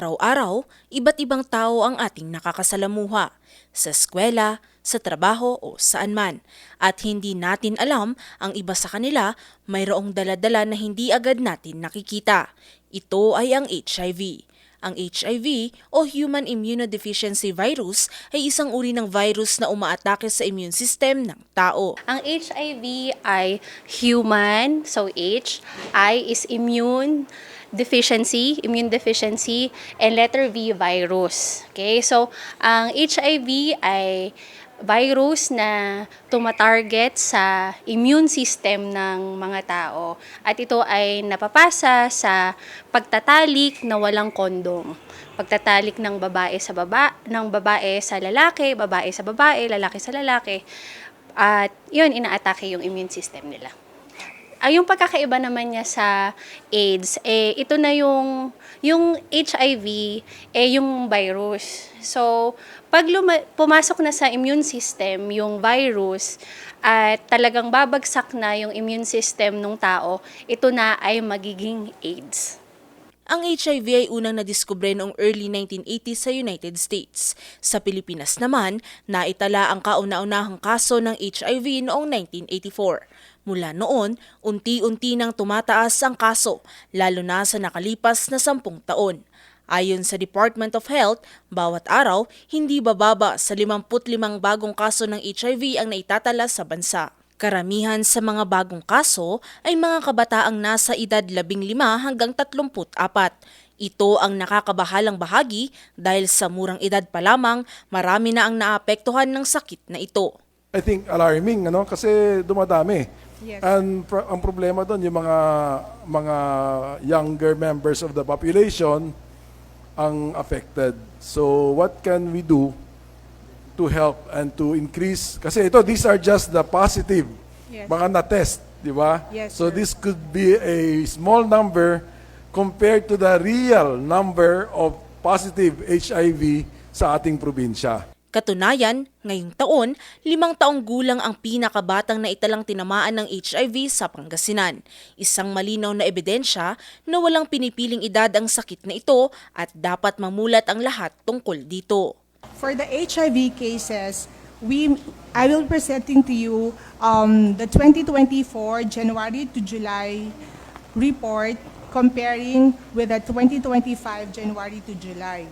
Araw-araw, iba't ibang tao ang ating nakakasalamuha, sa eskwela, sa trabaho o saan man. At hindi natin alam, ang iba sa kanila mayroong daladala na hindi agad natin nakikita. Ito ay ang HIV. Ang HIV o Human Immunodeficiency Virus ay isang uri ng virus na umaatake sa immune system ng tao. Ang HIV ay human, so H. I is immune deficiency, immune deficiency, and letter V, virus. Okay, so ang HIV ay virus na tumatarget sa immune system ng mga tao. At ito ay napapasa sa pagtatalik na walang kondom. Pagtatalik ng babae sa baba, ng babae sa lalaki, babae sa babae, lalaki sa lalaki. At yun, inaatake yung immune system nila. Ay, yung pagkakaiba naman niya sa AIDS, eh, ito na yung, yung HIV, eh, yung virus. So, pag luma- pumasok na sa immune system, yung virus, at talagang babagsak na yung immune system ng tao, ito na ay magiging AIDS. Ang HIV ay unang nadiskubre noong early 1980s sa United States. Sa Pilipinas naman, naitala ang kauna-unahang kaso ng HIV noong 1984. Mula noon, unti-unti nang tumataas ang kaso, lalo na sa nakalipas na sampung taon. Ayon sa Department of Health, bawat araw, hindi bababa sa 55 bagong kaso ng HIV ang naitatala sa bansa. Karamihan sa mga bagong kaso ay mga kabataang nasa edad 15 hanggang 34. Ito ang nakakabahalang bahagi dahil sa murang edad pa lamang marami na ang naapektuhan ng sakit na ito. I think alarming ano kasi dumadami. Yes. And pro- ang problema doon yung mga mga younger members of the population ang affected. So what can we do to help and to increase kasi ito these are just the positive Yes. mga na-test, di ba? Yes, so sir. this could be a small number compared to the real number of positive HIV sa ating probinsya. Katunayan, ngayong taon, limang taong gulang ang pinakabatang na italang tinamaan ng HIV sa Pangasinan. Isang malinaw na ebidensya na walang pinipiling edad ang sakit na ito at dapat mamulat ang lahat tungkol dito. For the HIV cases, we I will presenting to you um, the 2024 January to July report comparing with the 2025 January to July.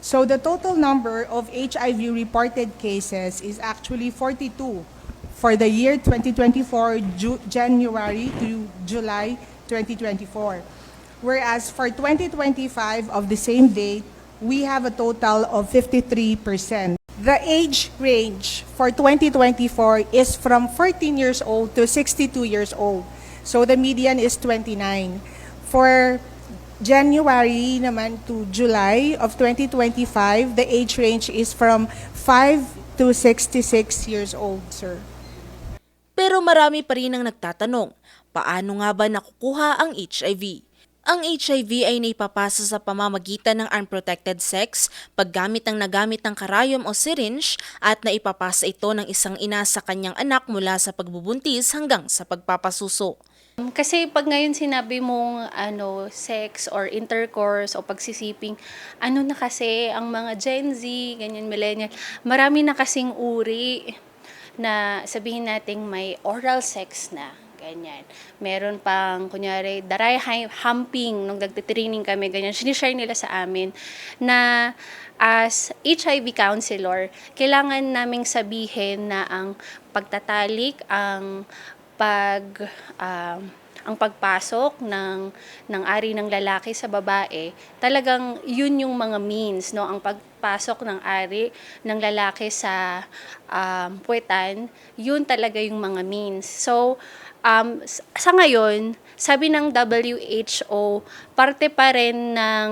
So the total number of HIV reported cases is actually 42 for the year 2024 Ju- January to July 2024. Whereas for 2025 of the same date, we have a total of 53%. The age range for 2024 is from 14 years old to 62 years old. So the median is 29. For January naman to July of 2025, the age range is from 5 to 66 years old, sir. Pero marami pa rin ang nagtatanong, paano nga ba nakukuha ang HIV? Ang HIV ay naipapasa sa pamamagitan ng unprotected sex, paggamit ng nagamit ng karayom o syringe at naipapasa ito ng isang ina sa kanyang anak mula sa pagbubuntis hanggang sa pagpapasuso. Kasi pag ngayon sinabi mong ano, sex or intercourse o pagsisiping, ano na kasi ang mga Gen Z, ganyan millennial, marami na kasing uri na sabihin nating may oral sex na. Ganyan. Meron pang, kunyari, daray humping, nung nagtitraining kami, ganyan, sinishare nila sa amin na as HIV counselor, kailangan naming sabihin na ang pagtatalik, ang pag um, ang pagpasok ng ng ari ng lalaki sa babae talagang yun yung mga means no ang pagpasok ng ari ng lalaki sa um, puwetan yun talaga yung mga means so um, sa ngayon sabi ng WHO parte pa rin ng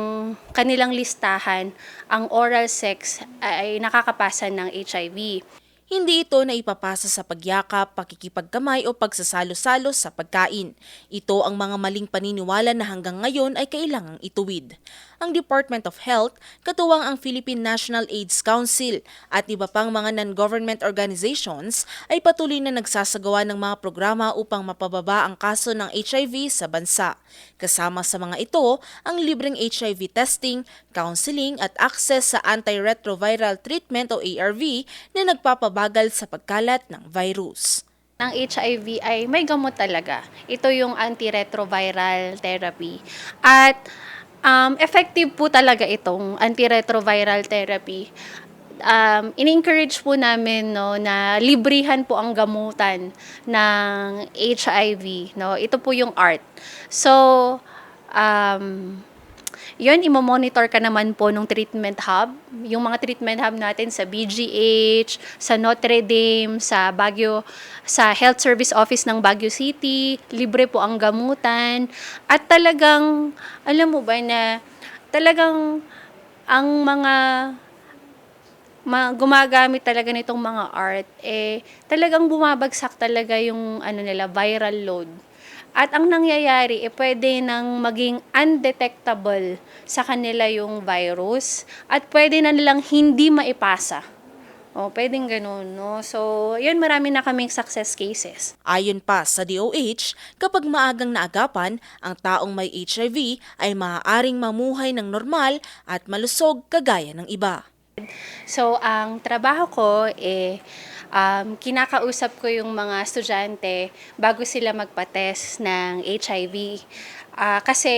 kanilang listahan ang oral sex ay nakakapasa ng HIV Hindi ito na ipapasa sa pagyakap, pakikipagkamay o pagsasalo-salo sa pagkain. Ito ang mga maling paniniwala na hanggang ngayon ay kailangang ituwid. ang Department of Health, katuwang ang Philippine National AIDS Council at iba pang mga non-government organizations ay patuloy na nagsasagawa ng mga programa upang mapababa ang kaso ng HIV sa bansa. Kasama sa mga ito ang libreng HIV testing, counseling at access sa antiretroviral treatment o ARV na nagpapabagal sa pagkalat ng virus. Ang HIV ay may gamot talaga. Ito yung antiretroviral therapy. At um, effective po talaga itong antiretroviral therapy. Um, in-encourage po namin no, na librihan po ang gamutan ng HIV. No? Ito po yung ART. So, um, yun, imo-monitor ka naman po nung treatment hub. Yung mga treatment hub natin sa BGH, sa Notre Dame, sa Baguio, sa Health Service Office ng Baguio City. Libre po ang gamutan. At talagang, alam mo ba na talagang ang mga ma- gumagamit talaga nitong mga art, eh, talagang bumabagsak talaga yung ano nila, viral load. At ang nangyayari, eh, pwede nang maging undetectable sa kanila yung virus at pwede na nilang hindi maipasa. O, pwedeng ganun, no? So, yun, marami na kaming success cases. Ayon pa sa DOH, kapag maagang naagapan, ang taong may HIV ay maaaring mamuhay ng normal at malusog kagaya ng iba. So, ang trabaho ko, eh, um, kinakausap ko yung mga estudyante bago sila magpa-test ng HIV. Ah, kasi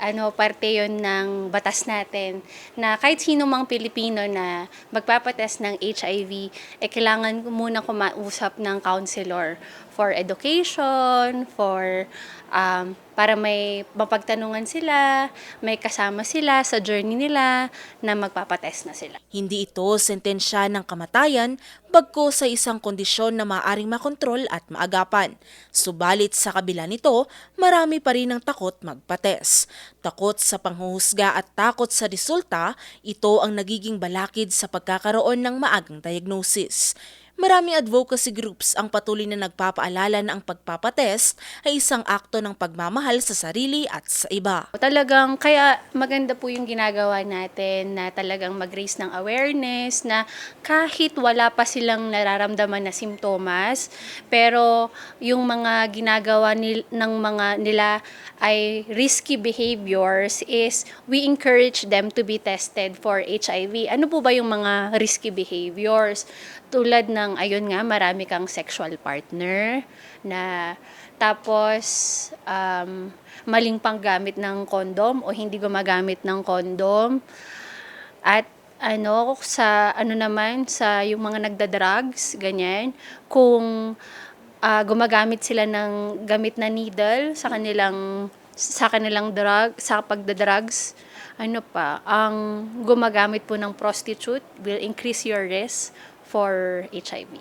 ano parte yon ng batas natin na kahit sino mang Pilipino na magpapatest ng HIV eh kailangan muna kumausap ng counselor for education, for um, para may mapagtanungan sila, may kasama sila sa journey nila na magpapatest na sila. Hindi ito sentensya ng kamatayan, bagko sa isang kondisyon na maaring makontrol at maagapan. Subalit sa kabila nito, marami pa rin ang takot magpates. Takot sa panghuhusga at takot sa resulta, ito ang nagiging balakid sa pagkakaroon ng maagang diagnosis. Maraming advocacy groups ang patuloy na nagpapaalala na ang pagpapatest ay isang akto ng pagmamahal sa sarili at sa iba. Talagang kaya maganda po yung ginagawa natin na talagang mag-raise ng awareness na kahit wala pa silang nararamdaman na simptomas, pero yung mga ginagawa nil, ng mga nila ay risky behaviors is we encourage them to be tested for HIV. Ano po ba yung mga risky behaviors? Tulad ng, ayun nga, marami kang sexual partner na tapos um, maling panggamit ng kondom o hindi gumagamit ng kondom. At ano sa ano naman sa yung mga nagda-drugs ganyan kung ah, gumagamit sila ng gamit na needle sa kanilang sa kanilang drug sa pagda-drugs ano pa ang gumagamit po ng prostitute will increase your risk for HIV.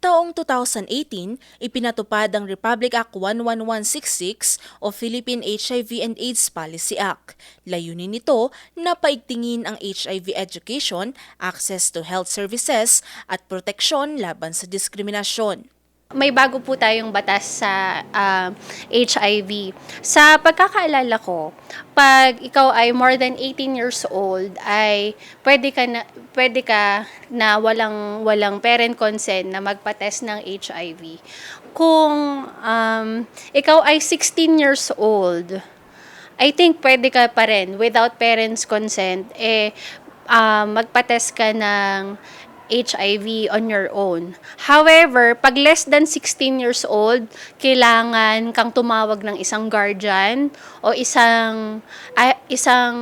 Taong 2018, ipinatupad ang Republic Act 11166 o Philippine HIV and AIDS Policy Act. Layunin nito na paigtingin ang HIV education, access to health services at proteksyon laban sa diskriminasyon. May bago po tayong batas sa ah, HIV. Sa pagkakaalala ko, pag ikaw ay more than 18 years old, ay pwede ka na, pwede ka na walang, walang parent consent na magpa-test ng HIV. Kung um, ikaw ay 16 years old, I think pwede ka pa rin without parents' consent, eh, ah, magpa-test ka ng HIV on your own. However, pag less than 16 years old, kailangan kang tumawag ng isang guardian o isang ah, isang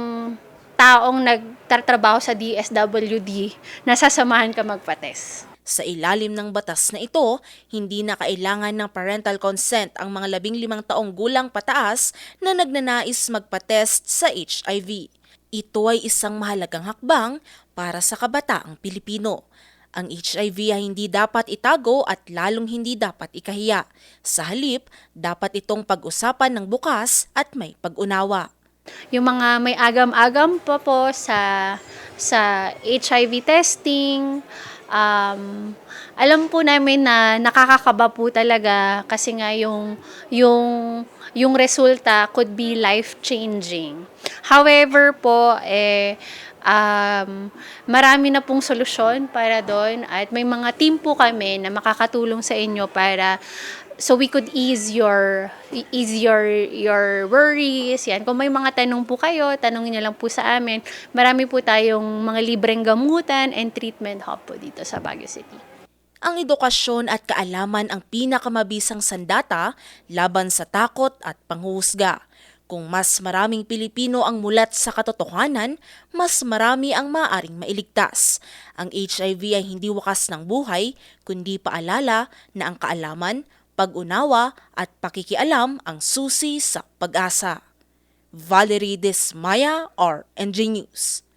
taong nagtatrabaho sa DSWD na sasamahan ka magpa-test. Sa ilalim ng batas na ito, hindi na kailangan ng parental consent ang mga labing limang taong gulang pataas na nagnanais magpa-test sa HIV. Ito ay isang mahalagang hakbang para sa kabataang Pilipino. Ang HIV ay hindi dapat itago at lalong hindi dapat ikahiya. Sa halip, dapat itong pag-usapan ng bukas at may pag-unawa. Yung mga may agam-agam pa po sa sa HIV testing, um, alam po namin na nakakakaba po talaga kasi nga yung yung yung resulta could be life changing. However po, eh, um, marami na pong solusyon para doon at may mga team po kami na makakatulong sa inyo para so we could ease your ease your your worries. Yan kung may mga tanong po kayo tanongin niyo lang po sa amin. Marami po tayong mga libreng gamutan and treatment hub po dito sa Baguio City. Ang edukasyon at kaalaman ang pinakamabisang sandata laban sa takot at panghuhusga. Kung mas maraming Pilipino ang mulat sa katotohanan, mas marami ang maaring mailigtas. Ang HIV ay hindi wakas ng buhay, kundi paalala na ang kaalaman, pag-unawa at pakikialam ang susi sa pag-asa. Valerie Desmaya, RNG News.